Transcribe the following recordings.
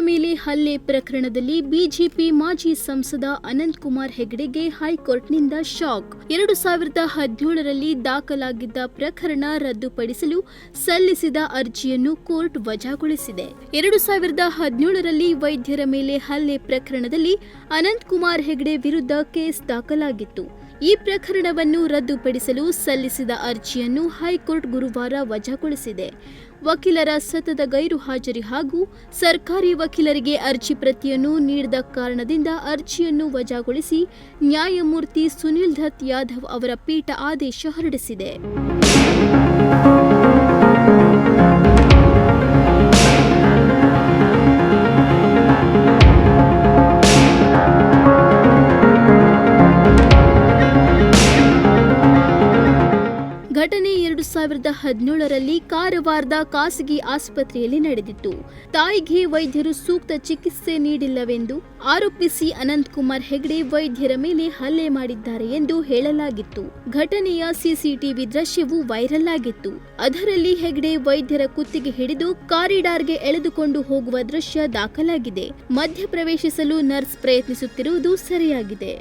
ಮೇಲೆ ಹಲ್ಲೆ ಪ್ರಕರಣದಲ್ಲಿ ಬಿಜೆಪಿ ಮಾಜಿ ಸಂಸದ ಅನಂತ್ ಕುಮಾರ್ ಹೆಗಡೆಗೆ ಹೈಕೋರ್ಟ್ನಿಂದ ಶಾಕ್. ಎರಡು ಸಾವಿರದ ಹದಿನೇಳರಲ್ಲಿ ದಾಖಲಾಗಿದ್ದ ಪ್ರಕರಣ ರದ್ದುಪಡಿಸಲು ಸಲ್ಲಿಸಿದ ಅರ್ಜಿಯನ್ನು ಕೋರ್ಟ್ ವಜಾಗೊಳಿಸಿದೆ. ಎರಡು ಸಾವಿರದ ಹದಿನೇಳರಲ್ಲಿ ವೈದ್ಯರ ಮೇಲೆ ಹಲ್ಲೆ ಪ್ರಕರಣದಲ್ಲಿ ಅನಂತ್ ಕುಮಾರ್ ಹೆಗಡೆ ವಿರುದ್ಧ ಕೇಸ್ ದಾಖಲಾಗಿತ್ತು. ಈ ಪ್ರಕರಣವನ್ನು ರದ್ದುಪಡಿಸಲು ಸಲ್ಲಿಸಿದ ಅರ್ಜಿಯನ್ನು ಹೈಕೋರ್ಟ್ ಗುರುವಾರ ವಜಾಗೊಳಿಸಿದೆ. ವಕೀಲರ ಸತತ ಗೈರು ಹಾಜರಿ ಹಾಗೂ ಸರ್ಕಾರಿ ವಕೀಲರಿಗೆ ಅರ್ಜಿ ಪ್ರತಿಯನ್ನು ನೀಡದ ಕಾರಣದಿಂದ ಅರ್ಜಿಯನ್ನು ವಜಾಗೊಳಿಸಿ ನ್ಯಾಯಮೂರ್ತಿ ಸುನಿಲ್ ದತ್ ಯಾದವ್ ಅವರ ಪೀಠ ಆದೇಶ ಹೊರಡಿಸಿದೆ. ಸಾವಿರದ ಹದಿನೇಳರಲ್ಲಿ ಕಾರವಾರದ ಖಾಸಗಿ ಆಸ್ಪತ್ರೆಯಲ್ಲಿ ನಡೆದಿತ್ತು. ತಾಯಿಗೆ ವೈದ್ಯರು ಸೂಕ್ತ ಚಿಕಿತ್ಸೆ ನೀಡಿಲ್ಲವೆಂದು ಆರೋಪಿಸಿ ಅನಂತ್ ಕುಮಾರ್ ಹೆಗಡೆ ವೈದ್ಯರ ಮೇಲೆ ಹಲ್ಲೆ ಮಾಡಿದ್ದಾರೆ ಎಂದು ಹೇಳಲಾಗಿತ್ತು. ಘಟನೆಯ ಸಿಸಿಟಿವಿ ದೃಶ್ಯವು ವೈರಲ್ ಆಗಿತ್ತು. ಅದರಲ್ಲಿ ಹೆಗಡೆ ವೈದ್ಯರ ಕುತ್ತಿಗೆ ಹಿಡಿದು ಕಾರಿಡಾರ್ಗೆ ಎಳೆದುಕೊಂಡು ಹೋಗುವ ದೃಶ್ಯ ದಾಖಲಾಗಿದೆ. ಮಧ್ಯ ಪ್ರವೇಶಿಸಲು ನರ್ಸ್ ಪ್ರಯತ್ನಿಸುತ್ತಿರುವುದು ಸರಿಯಾಗಿದೆ.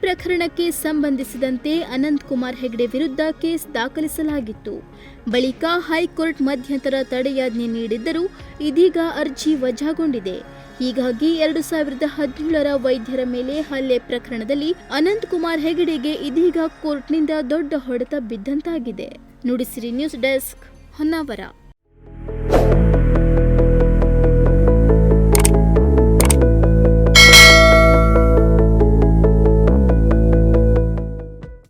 ಪ್ರಕರಣಕ್ಕೆ ಸಂಬಂಧಿಸಿದಂತೆ ಅನಂತ್ ಕುಮಾರ್ ಹೆಗಡೆ ವಿರುದ್ಧ ಕೇಸ್ ದಾಖಲಿಸಲಾಗಿತ್ತು. ಬಳಿಕ ಹೈಕೋರ್ಟ್ ಮಧ್ಯಂತರ ತಡೆಯಾಜ್ಞೆ ನೀಡಿದ್ದರೂ ಇದೀಗ ಅರ್ಜಿ ವಜಾಗೊಂಡಿದೆ. ಹೀಗಾಗಿ ಎರಡು ಸಾವಿರದ ಹದಿನೇಳರ ವೈದ್ಯರ ಮೇಲೆ ಹಲ್ಲೆ ಪ್ರಕರಣದಲ್ಲಿ ಅನಂತ್ ಕುಮಾರ್ ಹೆಗಡೆಗೆ ಇದೀಗ ಕೋರ್ಟ್ನಿಂದ ದೊಡ್ಡ ಹೊಡೆತ ಬಿದ್ದಂತಾಗಿದೆ. Nudisiri news desk Honnavar.